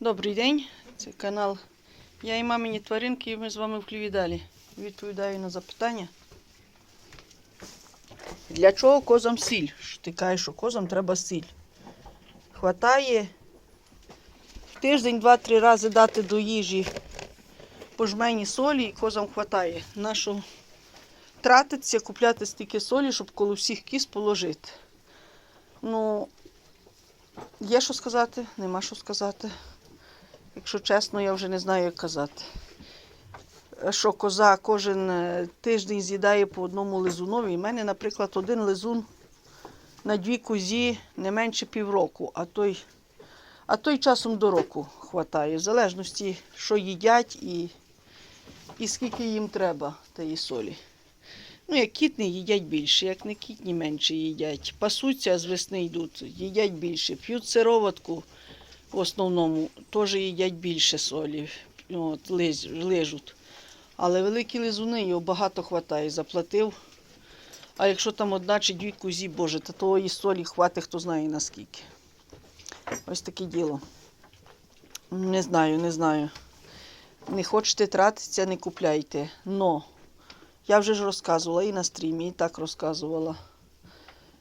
Добрий день, це канал Я і мамині тваринки, і ми з вами в хліві далі. Відповідаю на запитання. Для чого козам сіль? Ти кажеш, що козам треба сіль. Хватає в тиждень, два-три рази дати до їжі по жмені солі і козам хватає. Нащо тратиться, купляти стільки солі, щоб коло всіх кіз положити. Ну, є що сказати, нема що сказати. Якщо чесно, я вже не знаю, як казати. Що коза кожен е, тиждень з'їдає по одному лизунові. У мене, наприклад, один лизун на дві козі не менше півроку, а той, а той часом до року хватає, в залежності, що їдять і, і скільки їм треба тієї солі. Ну, як кітні їдять більше, як не кітні менше їдять. Пасуться, з весни йдуть, їдять більше. П'ють сироватку в основному, теж їдять більше солі, от, лиж, лижуть. Але великі лизуни, його багато хватає, заплатив. А якщо там одна чи дві кузі, боже, то тої солі хватить, хто знає наскільки. Ось таке діло. Не знаю, не знаю. Не хочете тратитися, не купляйте. Но я вже ж розказувала і на стрімі, і так розказувала,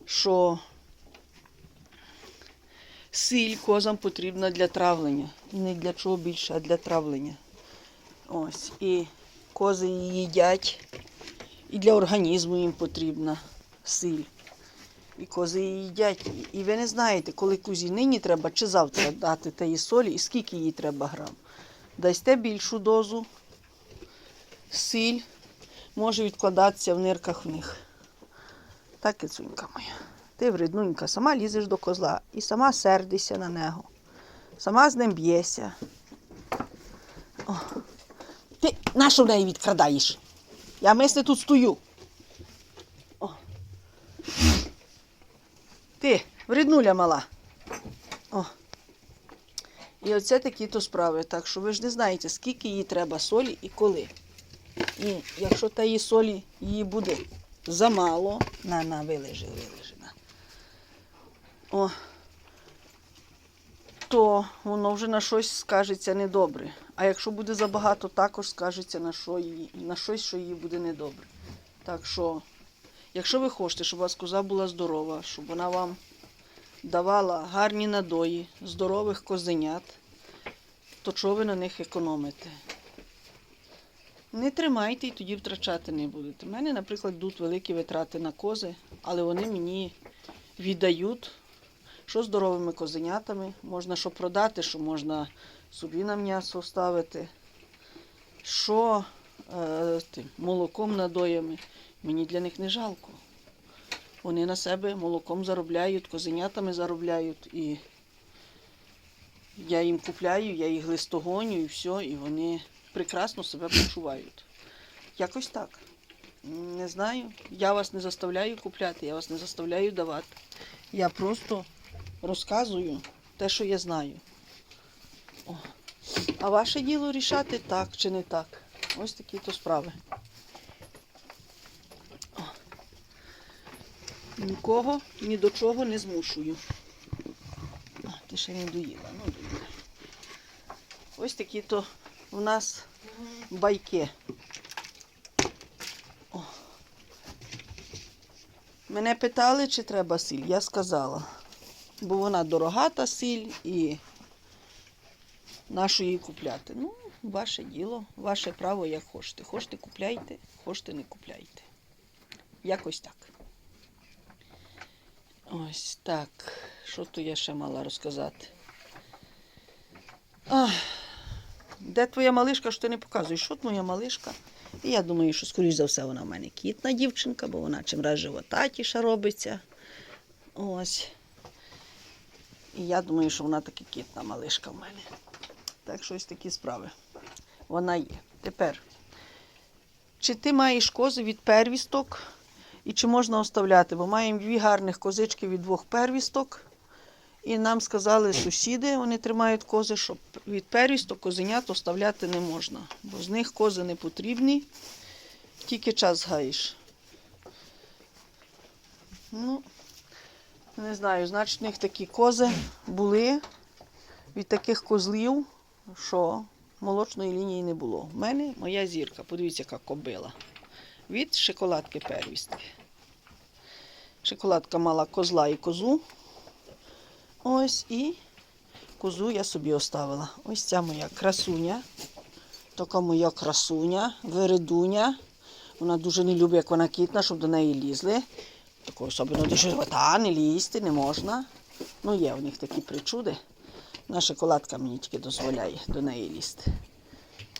що сіль козам потрібна для травлення. Не для чого більше, а для травлення. Ось. І кози її їдять. І для організму їм потрібна сіль. І кози її їдять. І ви не знаєте, коли кузі нині треба чи завтра дати тієї солі, і скільки їй треба грам. Дасте більшу дозу, сіль може відкладатися в нирках в них. Так, кицунька моя. Ти вреднунька, сама лізеш до козла і сама сердишся на нього. Сама з ним б'єшся. О. Ти нащо в неї відкрадаєш? Я мисля тут стою. О. Ти, вреднуля мала. О. І оце такі то справи. Так що ви ж не знаєте, скільки їй треба солі і коли. І якщо тієї солі її буде замало, на, на, вилежи, вилежи. На. О, то воно вже на щось скажеться недобре. А якщо буде забагато, також скажеться на, що її, на щось, що їй буде недобре. Так що, якщо ви хочете, щоб у вас коза була здорова, щоб вона вам давала гарні надої, здорових козенят, то чого ви на них економите? Не тримайте і тоді втрачати не будете. У мене, наприклад, йдуть великі витрати на кози, але вони мені віддають, що здоровими козенятами. Можна що продати, що можна собі на м'ясо ставити, що е, тим, молоком надоями. Мені для них не жалко. Вони на себе молоком заробляють, козенятами заробляють. І я їм купляю, я їх листогоню і все, і вони прекрасно себе почувають. Якось так. Не знаю. Я вас не заставляю купляти, я вас не заставляю давати. Я просто розказую те, що я знаю. О. А ваше діло рішати так чи не так. Ось такі то справи. О. Нікого ні до чого не змушую. А, ти ще не доїла. Ну, доїла. Ось такі то у нас байки. О. Мене питали, чи треба сіль. Я сказала. Бо вона дорога та сіль і нашу її купляти. Ну, ваше діло, ваше право, як хочете. Хочете купляйте, хочете не купляйте. Якось так. Ось так. Що то я ще мала розказати? Ах. Де твоя малишка, що ти не показуєш? Що твоя малишка? І я думаю, що, скоріш за все, вона в мене кітна дівчинка, бо вона чим раз животатіша робиться. Ось. І я думаю, що вона таки кітна малишка в мене. Так що ось такі справи. Вона є. Тепер, чи ти маєш кози від первісток і чи можна оставляти? Бо маємо дві гарних козички від двох первісток. І нам сказали сусіди, вони тримають кози, що від первісток козенят оставляти не можна, бо з них кози не потрібні, тільки час гаєш. Ну, не знаю, значить, в них такі кози були, від таких козлів, що молочної лінії не було. У мене моя зірка, подивіться, яка кобила. Від шоколадки первістки. Шоколадка мала козла і козу. Ось і козу я собі оставила. Ось ця моя красуня. Така моя красуня, вередуня. Вона дуже не любить, як вона кітна, щоб до неї лізли. Такого особливо до живота не лізти не можна. Ну, є у них такі причуди. На шоколадка мені тільки дозволяє до неї лізти.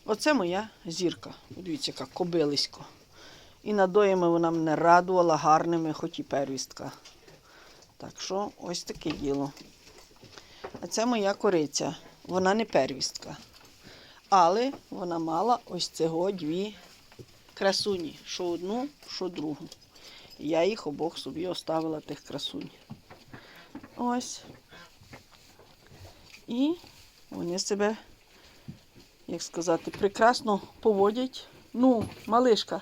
Оце моя зірка. Подивіться, яка кобилисько. І надоями вона мене радувала гарними, хоч і первістка. Так що ось таке діло. А це моя кориця. Вона не первістка. Але вона мала ось цього дві красуні. Що одну, що другу. Я їх обох собі оставила тих красунь. Ось. І вони себе, як сказати, прекрасно поводять. Ну, малишка.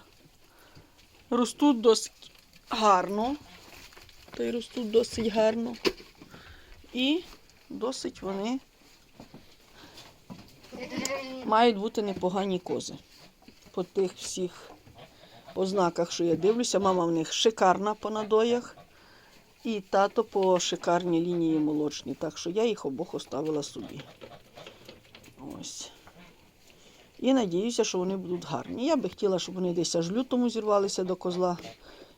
Ростуть досить гарно. Та й ростуть досить гарно. І досить вони мають бути непогані кози. По тих всіх ознаках, що я дивлюся, мама в них шикарна по надоях. І тато по шикарній лінії молочні. Так що я їх обох оставила собі. Ось. І надіюся, що вони будуть гарні. Я би хотіла, щоб вони десь аж лютому зірвалися до козла.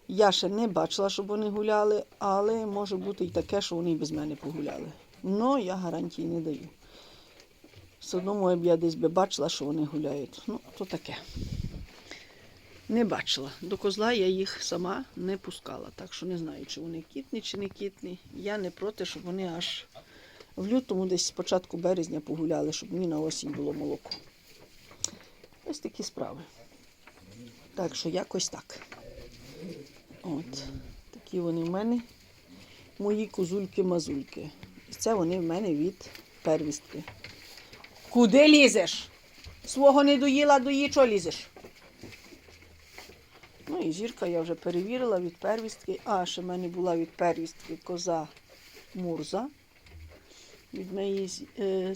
Я ще не бачила, щоб вони гуляли, але може бути і таке, що вони без мене погуляли. Ну, я гарантії не даю. Все одно, може б я десь би бачила, що вони гуляють. Ну, то таке. Не бачила. До козла я їх сама не пускала. Так що не знаю, чи вони кітні, чи не кітні. Я не проти, щоб вони аж в лютому, десь з початку березня погуляли, щоб мені на осінь було молоко. Ось такі справи. Так що якось так. От. Такі вони в мене. Мої козульки-мазульки. І це вони в мене від первістки. Куди лізеш? Свого не доїла, дої, чого лізеш? Ну і зірка я вже перевірила від первістки. А, ще в мене була від первістки коза Мурза. Від моєї е,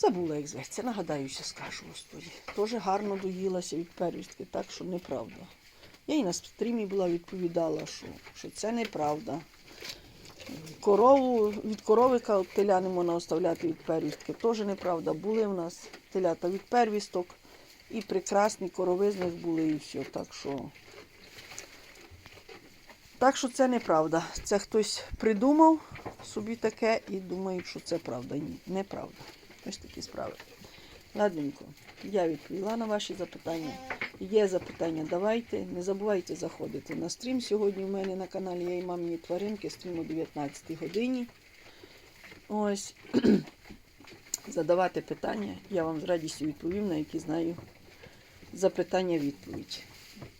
Забула, як зветься, нагадаюся, скажу, господі. Теж гарно доїлася від первістки, так що неправда. Я і на стрімі була відповідала, що, що це неправда. Корову від коровика теля не можна оставляти від первістки. Теж неправда. Були в нас телята від первісток. І прекрасні корови з них були, і все. Так що, так що це неправда. Це хтось придумав собі таке і думає, що це правда. Ні, неправда. Ось такі справи. Ладненько, я відповіла на ваші запитання. Є запитання, давайте. Не забувайте заходити на стрім. Сьогодні в мене на каналі Я і мамині тваринки, стрім о 19 годині. Ось. Задавати питання. Я вам з радістю відповім, на які знаю запитання відповідь.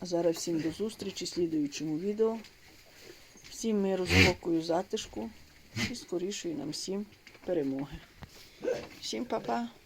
А зараз всім до зустрічі, слідуючому відео. Всім миру, спокою, затишку і скорішої нам всім перемоги. Всім па-па!